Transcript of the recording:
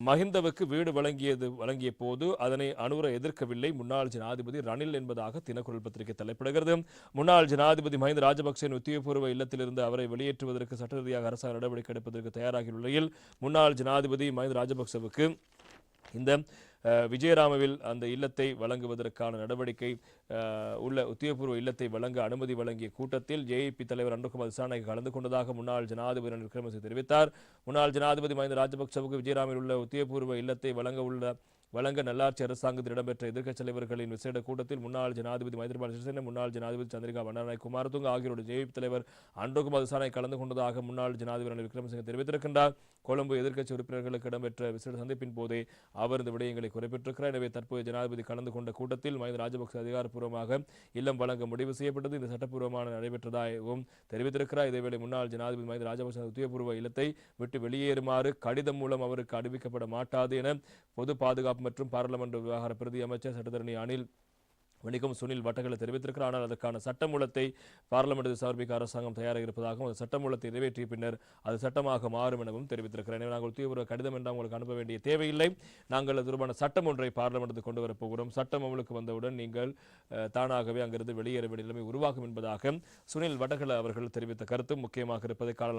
மஹிந்தவுக்கு வீடு வழங்கியது வழங்கிய போது அதனை அனுர எதிர்க்கவில்லை. முன்னாள் ஜனாதிபதி ரணில் என்பதாக தினக்குரல் பத்திரிகை தலைப்பிடுகிறது. முன்னாள் ஜனாதிபதி மஹிந்த ராஜபக்சேவின் உத்தியோகபூர்வ இல்லத்திலிருந்து அவரை வெளியேற்றுவதற்கு சட்ட ரீதியாக அரசாங்க நடவடிக்கை எடுப்பதற்கு தயாராகியுள்ள நிலையில் முன்னாள் ஜனாதிபதி மஹிந்த ராஜபக்சவுக்கு இந்த விஜயராமவில் அந்த இல்லத்தை வழங்குவதற்கான நடவடிக்கை உள்ள உத்தியோகபூர்வ இல்லத்தை வழங்க அனுமதி வழங்கிய கூட்டத்தில் ஜேஏபி தலைவர் அன்புகுமார் விசாரணைக்கு கலந்து கொண்டதாக முன்னாள் ஜனாதிபதி ரணில் விக்ரமசிங்க தெரிவித்தார். முன்னாள் ஜனாதிபதி மஹிந்த ராஜபக்சவுக்கு விஜயராமில் உள்ள உத்தியோகபூர்வ இல்லத்தை வழங்க உள்ள வழங்க நல்லாட்சி அரசாங்கத்தில் இடம்பெற்ற எதிர்க்கட்சி தலைவர்களின் விசேட கூட்டத்தில் முன்னாள் ஜனாதிபதி மைத்ரிபால சிறிசேன முன்னாள் ஜனாதிபதி சந்திரிகா பண்டாரநாயக் குமாரதுங்க ஆகியோருடைய ஜேபி தலைவர் அன்புகுமார் விசாரணை கலந்து கொண்டதாக முன்னாள் ஜனாதிபதி ரணில் விக்ரமசிங்க தெரிவித்திருக்கின்றார். கொழும்பு எதிர்க்கட்சி உறுப்பினர்களுக்கு இடம்பெற்ற விசேட சந்திப்பின் போதே அவர் இந்த விடயங்களை குறிப்பிட்டிருக்கிறார். எனவே தற்போது ஜனாதிபதி கலந்து கொண்ட கூட்டத்தில் மஹிந்த ராஜபக்ச அதிகாரப்பூர்வமாக இல்லம் வழங்க முடிவு செய்யப்பட்டது. இந்த சட்டப்பூர்வமான நடைபெற்றதாகவும் தெரிவித்திருக்கிறார். இதேவேளை முன்னாள் ஜனாதிபதி மஹிந்த ராஜபக்ச உத்தியபூர்வ இல்லத்தை விட்டு வெளியேறுமாறு கடிதம் மூலம் அவருக்கு அறிவிக்கப்பட மாட்டாது என பொது பாதுகாப்பு மற்றும் பாராளுமன்ற விவகார பிரதி அமைச்சர் சட்டத்தரணி அனில் வணிகம் சுனில் வட்டகளை தெரிவித்திருக்கிறார். ஆனால் அதற்கான சட்டமூலத்தை பாராளுமன்றத்தில் சமர்ப்பிக்க அரசாங்கம் தயாராக இருப்பதாகவும் அந்த சட்டமூலத்தை நிறைவேற்றிய பின்னர் அது சட்டமாக மாறும் எனவும் தெரிவித்திருக்கிறார். எனவே நாங்கள் தீவிர கடிதம் என்றால் உங்களுக்கு அனுப்ப வேண்டிய தேவையில்லை. நாங்கள் அது தொடர்பான சட்டம் ஒன்றை பாராளுமன்றத்துக்கு கொண்டு வரப்போகிறோம் சட்டம் அமலுக்கு வந்தவுடன் நீங்கள் தானாகவே அங்கிருந்து வெளியேற வேண்டிய நிலைமை உருவாகும் என்பதாக சுனில் வடகல அவர்கள் தெரிவித்த கருத்து முக்கியமாக இருப்பதை காணலாம்.